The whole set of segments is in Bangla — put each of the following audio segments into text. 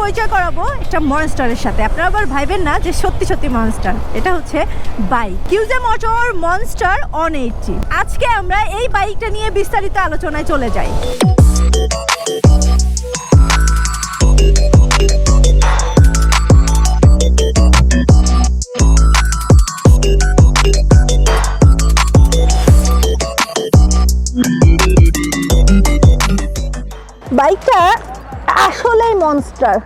পরিচয় করাবো একটা মনস্টারের সাথে। আপনারা আবার ভাইবেন না যে সত্যি সত্যি মনস্টার এটা হচ্ছে bike QJ motor monster one eighty আজকে আমরা এই বাইকটা নিয়ে বিস্তারিত আলোচনায় চলে যাই। বাইকটা আসলেই মনস্টার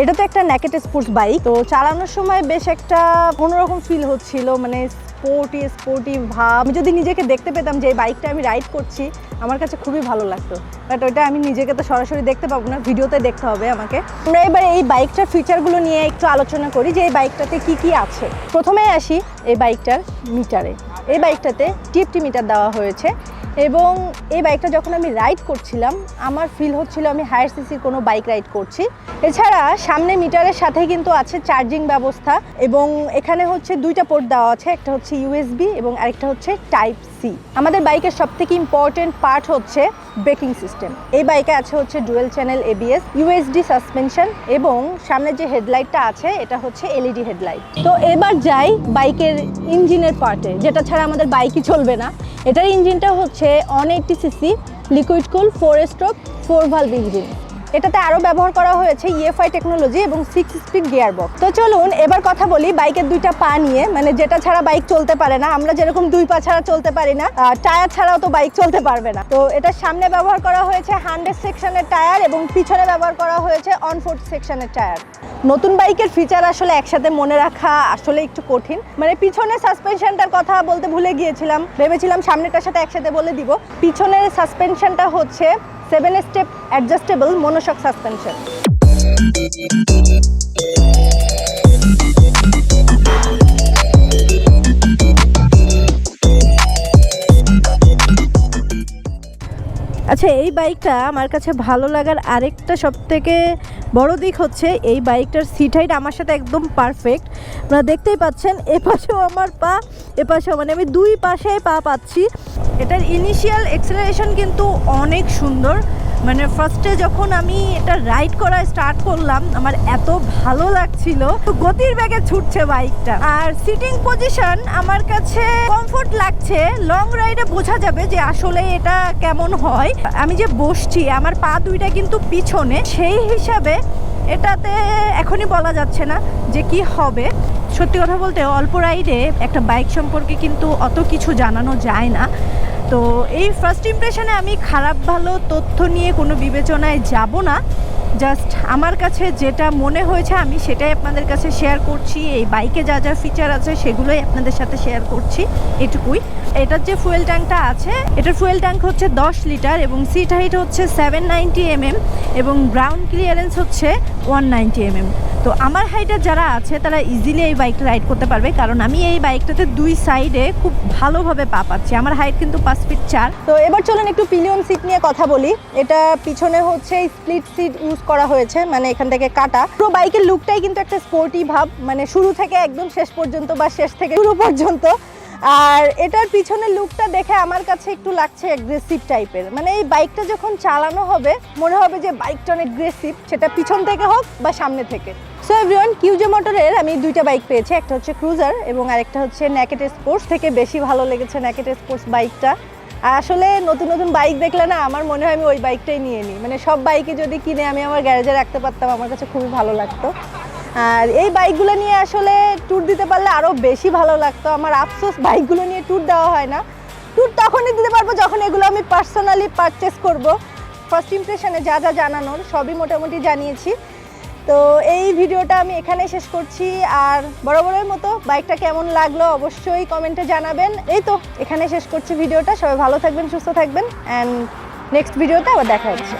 এটা তো একটা ন্যাকেট স্পোর্টস বাইক তো চালানোর সময় বেশ একটা অন্যরকম ফিল হচ্ছিল মানে স্পোর্টি স্পোর্টি ভাব। আমি যদি নিজেকে দেখতে পেতাম যে এই বাইকটা আমি রাইড করছি, আমার কাছে খুবই ভালো লাগতো। বাট ওইটা আমি নিজেকে তো সরাসরি দেখতে পাবো না ভিডিওতে দেখতে হবে আমাকে। আমরা এবার এই বাইকটার ফিচারগুলো নিয়ে একটু আলোচনা করি, যে এই বাইকটাতে কি কি আছে। প্রথমেই আসি এই বাইকটার মিটারে এই বাইকটাতে টিএফটি মিটার দেওয়া হয়েছে। এবং এই বাইকটা যখন আমি রাইড করছিলাম, আমার ফিল হচ্ছিল আমি হায়ার সিসির কোনো বাইক রাইড করছি। এছাড়া সামনে মিটারের সাথে কিন্তু আছে চার্জিং ব্যবস্থা এবং এখানে হচ্ছে দুইটা পোর্ট দেওয়া আছে, একটা হচ্ছে ইউএসবি এবং আরেকটা হচ্ছে টাইপ সি আমাদের বাইকের সবথেকে ইম্পর্টেন্ট পার্ট হচ্ছে ব্রেকিং সিস্টেম। এই বাইকে আছে হচ্ছে dual channel ABS USD suspension এবং সামনে যে হেডলাইটটা আছে, এটা হচ্ছে এলইডি হেডলাইট। তো এবার যাই বাইকের ইঞ্জিনের পার্টে, যেটা ছাড়া আমাদের বাইকই চলবে না। এটার ইঞ্জিনটা হচ্ছে one eighty cc liquid cool four stroke four valve engine এটাতে আরও ব্যবহার করা হয়েছে ইএফআই টেকনোলজি এবং সিক্স স্পিড গিয়ার বক্স তো চলুন, এবার কথা বলি বাইকের দুইটা পা নিয়ে। মানে যেটা ছাড়া বাইক চলতে পারে না, আমরা যেরকম দুই পা ছাড়া চলতে পারি না টায়ার ছাড়াও তো বাইক চলতে পারবে না। তো এটা সামনে ব্যবহার করা হয়েছে হান্ড্রেড সেকশনের টায়ার এবং পিছনে ব্যবহার করা হয়েছে অনফোর্ড সেকশনের টায়ার। নতুন বাইকের ফিচার আসলে একসাথে মনে রাখা আসলে একটু কঠিন। মানে পিছনের সাসপেনশনটার কথা বলতে ভুলে গিয়েছিলাম। ভেবেছিলাম সামনেটার সাথে একসাথে বলে দিব। পিছনের সাসপেনশনটা হচ্ছে seven step adjustable monoshock suspension আচ্ছা এই বাইকটা আমার কাছে ভালো লাগার আরেকটা সব থেকে বড় দিক হচ্ছে এই বাইকটার সিট হাইট আমার সাথে একদম পারফেক্ট আপনারা দেখতেই পাচ্ছেন, এপাশেও আমার পা, এপাশেও মানে আমি দুই পাশে পা পাচ্ছি। এটার ইনিশিয়াল এক্সেলারেশন কিন্তু অনেক সুন্দর। মানে ফার্স্টে যখন আমি এটা রাইড করা স্টার্ট করলাম, আমার এত ভালো লাগছিল। গতির ব্যাগে ছুটছে বাইকটা আর সিটিং পজিশন আমার কাছে কমফোর্ট লাগছে। লং রাইডে বোঝা যাবে যে আসলে এটা কেমন হয়। আমি যে বসছি, আমার পা দুইটা কিন্তু পিছনে। সেই হিসাবে এটাতে এখনই বলা যাচ্ছে না যে কি হবে। সত্যি কথা বলতে অল্প রাইডে একটা বাইক সম্পর্কে কিন্তু অত কিছু জানানো যায় না। তো এই ফার্স্ট ইমপ্রেশনে আমি খারাপ, ভালো তথ্য নিয়ে কোনো বিবেচনায় যাব না। জাস্ট আমার কাছে যেটা মনে হয়েছে, আমি সেটাই আপনাদের কাছে শেয়ার করছি। এই বাইকে যা যা ফিচার আছে, সেগুলোই আপনাদের সাথে শেয়ার করছি এটুকুই। এটার যে ফুয়েল ট্যাঙ্কটা আছে, এটার ফুয়েল ট্যাঙ্ক হচ্ছে দশ লিটার এবং সিট হাইট হচ্ছে সেভেন নাইনটি এমএম এবং গ্রাউন্ড ক্লিয়ারেন্স হচ্ছে ওয়ান নাইনটি এমএম তো আমার হাইটার যারা আছে, তারা ইজিলি এই বাইকটা রাইড করতে পারবে। কারণ আমি এই বাইকটাতে দুই সাইডে খুব ভালোভাবে পা পাচ্ছি। আমার হাইট কিন্তু পাঁচ ফিট চার। তো এবার চলুন একটু পিলিয়ন সিট নিয়ে কথা বলি। এটা পিছনে হচ্ছে স্প্লিট সিট ইউজ করা হয়েছে মানে এখান থেকে কাটা। পুরো বাইকের লুকটাই কিন্তু একটা স্পোর্টি ভাব। মানে শুরু থেকে একদম শেষ পর্যন্ত বা শেষ থেকে শুরু পর্যন্ত আর এটার পিছনের লুকটা দেখে আমার কাছে একটু লাগছে অ্যাগ্রেসিভ টাইপের মানে এই বাইকটা যখন চালানো হবে, মনে হবে যে বাইকটা অনেক অ্যাগ্রেসিভ সেটা পিছন থেকে হোক বা সামনে থেকে। সো এভরিওয়ান কিউজে মোটরের আমি দুইটা বাইক পেয়েছি। একটা হচ্ছে ক্রুজার এবং আরেকটা হচ্ছে ন্যাকেট স্পোর্টস থেকে বেশি ভালো লেগেছে ন্যাকেট স্পোর্টস বাইকটা আর আসলে নতুন নতুন বাইক দেখলে না, আমার মনে হয় আমি ওই বাইকটাই নিয়ে নিই। মানে সব বাইকে যদি কিনে আমি আমার গ্যারেজে রাখতে পারতাম, আমার কাছে খুবই ভালো লাগতো। আর এই বাইকগুলো নিয়ে আসলে ট্যুর দিতে পারলে আরও বেশি ভালো লাগতো। আমার আফসোস, বাইকগুলো নিয়ে ট্যুর দেওয়া হয় না। ট্যুর তখনই দিতে পারব যখন এগুলো আমি পার্সোনালি পারচেস করব। ফার্স্ট ইমপ্রেশনে যা যা জানানোর, সবই মোটামুটি জানিয়েছি। তো এই ভিডিওটা আমি এখানেই শেষ করছি। আর বরাবরের মতো বাইকটা কেমন লাগল অবশ্যই কমেন্টে জানাবেন। এই তো এখানে শেষ করছি ভিডিওটা। সবাই ভালো থাকবেন, সুস্থ থাকবেন। অ্যান্ড নেক্সট ভিডিওতে আবার দেখা হচ্ছে।